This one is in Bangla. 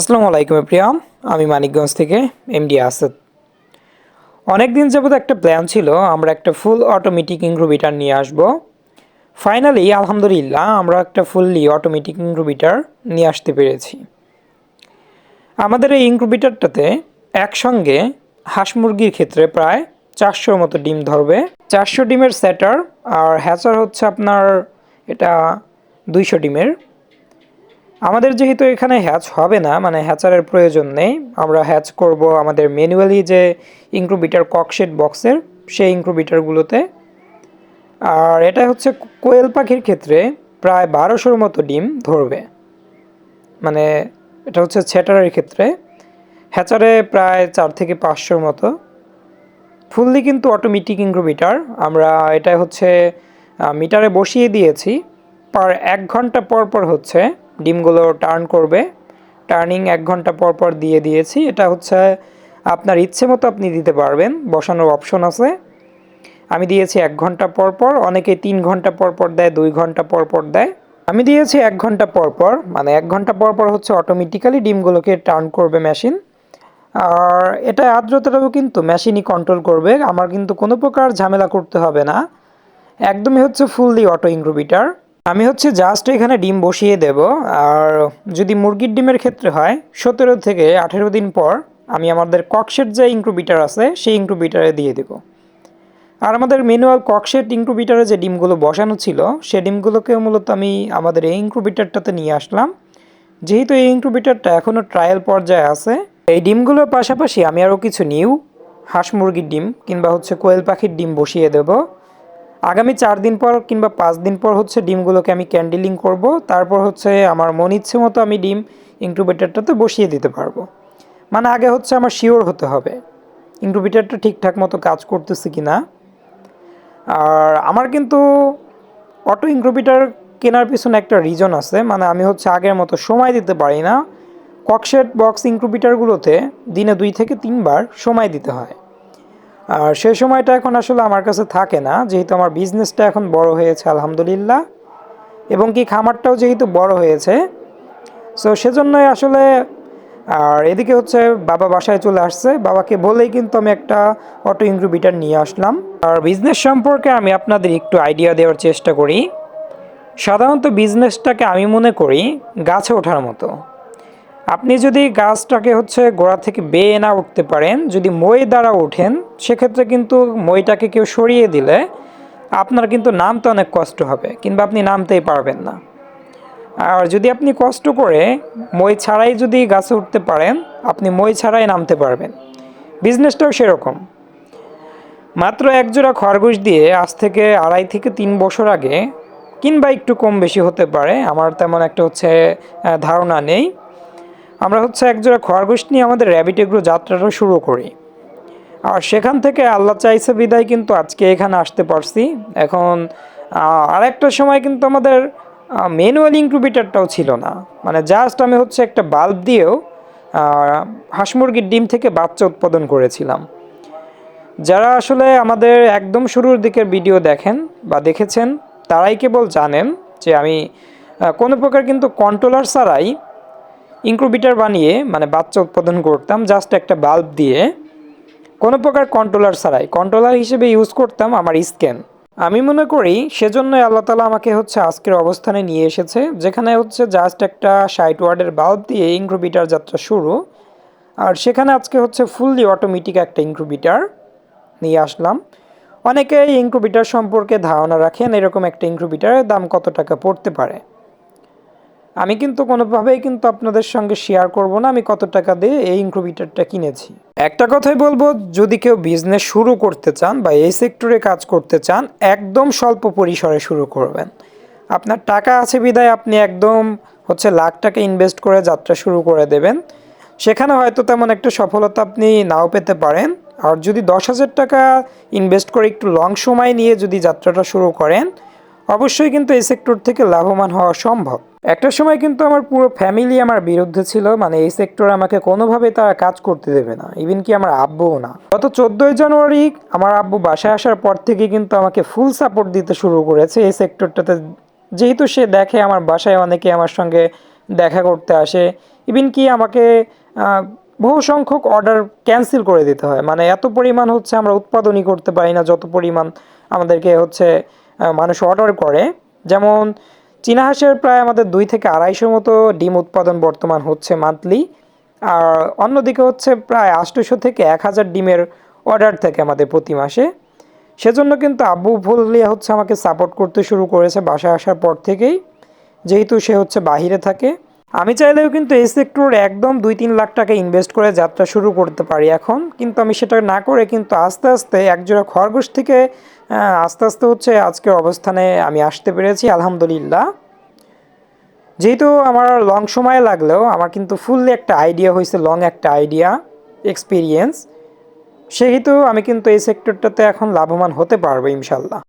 আসসালামু আলাইকুম প্রিয়া আমি মানিকগঞ্জ থেকে এমডি আসাদ। অনেক দিন যাবত একটা প্ল্যান ছিল, আমরা একটা ফুল অটোমেটিক ইনক্রুবিটার নিয়ে আসব। ফাইনালি আলহামদুলিল্লাহ, আমরা একটা ফুললি অটোমেটিক ইনক্রুবিটার নিয়ে আসতে পেরেছি। আমাদের এই ইনক্রুবিটারটাতে একসঙ্গে হাঁস মুরগির ক্ষেত্রে প্রায় চারশোর মতো ডিম ধরবে। চারশো ডিমের সেটার আর হ্যাচার হচ্ছে আপনার, এটা দুইশো ডিমের আমাদের যেহেতু এখানে হ্যাচ হবে না মানে হ্যাচারের প্রয়োজন নেই, আমরা হ্যাচ করব আমাদের ম্যানুয়ালি যে ইনক্রুবিটার ককশেট বক্সের সেই ইনক্রুবিটারগুলোতে আর এটা হচ্ছে কোয়েল পাখির ক্ষেত্রে প্রায় বারোশোর মতো ডিম ধরবে। মানে এটা হচ্ছে ছেটারের ক্ষেত্রে। হ্যাচারে প্রায় চার থেকে পাঁচশোর মতো। ফুললি কিন্তু অটোমেটিক ইনক্রুবিটার আমরা এটা হচ্ছে মিটারে বসিয়ে দিয়েছি। পার এক ঘণ্টা পর পর হচ্ছে ডিমগুলো টার্ন করবে। টার্নিং এক ঘণ্টা পর পর দিয়ে দিয়েছি। এটা হচ্ছে আপনার ইচ্ছে মতো আপনি দিতে পারবেন, বসানোর অপশন আছে। আমি দিয়েছি এক ঘণ্টা পর পর, অনেকে তিন ঘণ্টা পর পর দেয়, দুই ঘণ্টা পর পর দেয়। আমি দিয়েছি এক ঘণ্টা পর পর মানে এক ঘণ্টা পর পর হচ্ছে অটোমেটিক্যালি ডিমগুলোকে টার্ন করবে মেশিন আর এটা আর্দ্রতাটাও কিন্তু মেশিনই কন্ট্রোল করবে। আমার কিন্তু কোনো প্রকার ঝামেলা করতে হবে না। একদমই হচ্ছে ফুললি অটো ইনক্রুবিটার আমি হচ্ছে জাস্ট এখানে ডিম বসিয়ে দেব, আর যদি মুরগির ডিমের ক্ষেত্রে হয়, সতেরো থেকে আঠেরো দিন পর আমি আমাদের ককশেট যে ইনক্রুবিটার আছে, সেই ইনক্রুবিটারে দিয়ে দেব। আর আমাদের ম্যানুয়াল ককশেট ইনক্রুবিটারে যে ডিমগুলো বসানো ছিল, সে ডিমগুলোকে মূলত আমি আমাদের এই ইনক্রুবিটারটাতে নিয়ে আসলাম। যেহেতু এই ইনক্রুবিটারটা এখনও ট্রায়াল পর্যায়ে আছে, এই ডিমগুলোর পাশাপাশি আমি আরও কিছু নিউ হাঁস মুরগির ডিম কিংবা হচ্ছে কোয়েল পাখির ডিম বসিয়ে দেব। আগামী চার দিন পর কিংবা পাঁচ দিন পর হচ্ছে ডিমগুলোকে আমি ক্যান্ডেলিং করব। তারপর হচ্ছে আমার মন ইচ্ছে মতো আমি ডিম ইনক্রুবেটারটাতে বসিয়ে দিতে পারব। মানে আগে হচ্ছে আমার শিওর হতে হবে। ইনক্রুবেটারটা ঠিকঠাক মতো কাজ করতেছে কি না আর আমার কিন্তু অটো ইনক্রুবিটার কেনার পিছনে একটা রিজন আছে। মানে আমি হচ্ছে আগের মতো সময় দিতে পারি না। ককশেট বক্স ইনক্রুবিটারগুলোতে দিনে দুই থেকে তিনবার সময় দিতে হয়। আর সেই সময়টা এখন আসলে আমার কাছে থাকে না। যেহেতু আমার বিজনেসটা এখন বড় হয়েছে, আলহামদুলিল্লাহ। এবং কি খামারটাও যেহেতু বড় হয়েছে সো সেজন্যই আসলে, আর এদিকে হচ্ছে বাবা বাসায় চলে আসছে। বাবাকে বলেই কিন্তু আমি একটা অটো ইনক্রুবিটার নিয়ে আসলাম। আর বিজনেস সম্পর্কে আমি আপনাদের একটু আইডিয়া দেওয়ার চেষ্টা করি। সাধারণত বিজনেসটাকে আমি মনে করি গাছে ওঠার মতো। আপনি যদি গাছটাকে হচ্ছে গোড়া থেকে বেয়ে না উঠতে পারেন, যদি মই দ্বারা ওঠেন, সেক্ষেত্রে কিন্তু মইটাকে কেউ সরিয়ে দিলে আপনার কিন্তু নামতে অনেক কষ্ট হবে, কিংবা আপনি নামতেই পারবেন না। আর যদি আপনি কষ্ট করে মই ছাড়াই যদি গাছে উঠতে পারেন, আপনি মই ছাড়াই নামতে পারবেন। বিজনেসটাও সেরকম। মাত্র একজোড়া খরগোশ দিয়ে আজ থেকে আড়াই থেকে তিন বছর আগে, কিংবা একটু কম বেশি হতে পারে, আমার তেমন একটা হচ্ছে ধারণা নেই। আমরা হচ্ছে একজোড়া খরগোশ নিয়ে আমাদের র্যাবিট এগ্রো যাত্রাটা শুরু করি। আর সেখান থেকে আল্লাহ চাইছে বিদায় কিন্তু আজকে এখানে আসতে পারছি। এখন আরেকটা সময় কিন্তু আমাদের ম্যানুয়াল ইনক্রুবিটারটাও ছিল না। মানে জাস্ট আমি হচ্ছে একটা বাল্ব দিয়েও হাঁস মুরগির ডিম থেকে বাচ্চা উৎপাদন করেছিলাম। যারা আসলে আমাদের একদম শুরুর দিকের ভিডিও দেখেন বা দেখেছেন, তারাই কেবল জানেন যে আমি কোনো প্রকার কিন্তু কন্ট্রোলার ছাড়াই ইনক্রুবিটার বানিয়ে মানে বাচ্চা উৎপাদন করতাম জাস্ট একটা বাল্ব দিয়ে। কোনো প্রকার কন্ট্রোলার ছাড়াই। কন্ট্রোলার হিসেবে ইউজ করতাম আমার স্ক্যান আমি মনে করি সেজন্যই আল্লাহ তালা আমাকে হচ্ছে আজকের অবস্থানে নিয়ে এসেছে, যেখানে হচ্ছে জাস্ট একটা ষাট ওয়ার্ডের বাল্ব দিয়ে ইনক্রুবিটার যাত্রা শুরু। আর সেখানে আজকে হচ্ছে ফুললি অটোমেটিক একটা ইনক্রুবিটার নিয়ে আসলাম। অনেকে ইনক্রুবিটার সম্পর্কে ধারণা রাখেন, এরকম একটা ইনক্রুবিটারের দাম কত টাকা পড়তে পারে। আমি কিন্তু কোনোভাবেই কিন্তু আপনাদের সঙ্গে শেয়ার করব না। আমি কত টাকা দিয়ে এই ইনক্রুবিটারটা কিনেছি। একটা কথাই বলব, যদি কেউ বিজনেস শুরু করতে চান বা এই সেক্টরে কাজ করতে চান, একদম স্বল্প পরিসরে শুরু করবেন। আপনার টাকা আছে বিদায় আপনি একদম হচ্ছে লাখ টাকা ইনভেস্ট করে যাত্রা শুরু করে দেবেন। সেখানে হয়তো তেমন একটা সফলতা আপনি নাও পেতে পারেন। আর যদি দশ হাজার টাকা ইনভেস্ট করে একটু লং সময় নিয়ে যদি যাত্রাটা শুরু করেন অবশ্যই কিন্তু এই সেক্টর থেকে লাভবান হওয়া সম্ভব। একটা সময় কিন্তু আমার পুরো ফ্যামিলি আমার বিরুদ্ধে ছিল মানে এই সেক্টরে আমাকে কোনোভাবে তারা কাজ করতে দেবে না ইভেন কি আমার আব্বুও না। গত চোদ্দোই জানুয়ারি আমার আব্বু বাসায় আসার পর থেকে কিন্তু আমাকে ফুল সাপোর্ট দিতে শুরু করেছে এই সেক্টরটাতে যেহেতু সে দেখে আমার বাসায় অনেকে আমার সঙ্গে দেখা করতে আসে ইভিন কি আমাকে বহু সংখ্যক অর্ডার ক্যান্সেল করে দিতে হয়। মানে এত পরিমাণ হচ্ছে আমরা উৎপাদনই করতে পারি না, যত পরিমাণ আমাদেরকে হচ্ছে মানুষ অর্ডার করে। যেমন চীনা হাঁসের প্রায় আমাদের দুই থেকে আড়াইশো মতো ডিম উৎপাদন বর্তমান হচ্ছে মান্থলি আর অন্যদিকে হচ্ছে প্রায় আটশোশো থেকে এক হাজার ডিমের অর্ডার থাকে আমাদের প্রতি মাসে। সেজন্য কিন্তু আব্বু ফুলিয়া হচ্ছে আমাকে সাপোর্ট করতে শুরু করেছে বাসায় আসার পর থেকেই। যেহেতু সে হচ্ছে বাহিরে থাকে। আমি চাইলেও কিন্তু এই সেক্টরে একদম দুই তিন লাখ টাকা ইনভেস্ট করে যাত্রা শুরু করতে পারি এখন। কিন্তু আমি সেটা না করে কিন্তু আস্তে আস্তে একজোড়া খরগোশ থেকে আস্তে আস্তে হচ্ছে আজকের অবস্থানে আমি আসতে পেরেছি, আলহামদুলিল্লাহ। যেহেতু আমার লং সময় লাগলেও আমার কিন্তু ফুললি একটা আইডিয়া হয়েছে লং একটা আইডিয়া এক্সপিরিয়েন্স সেহেতু আমি কিন্তু এই সেক্টরটাতে এখন লাভবান হতে পারব ইনশাল্লাহ।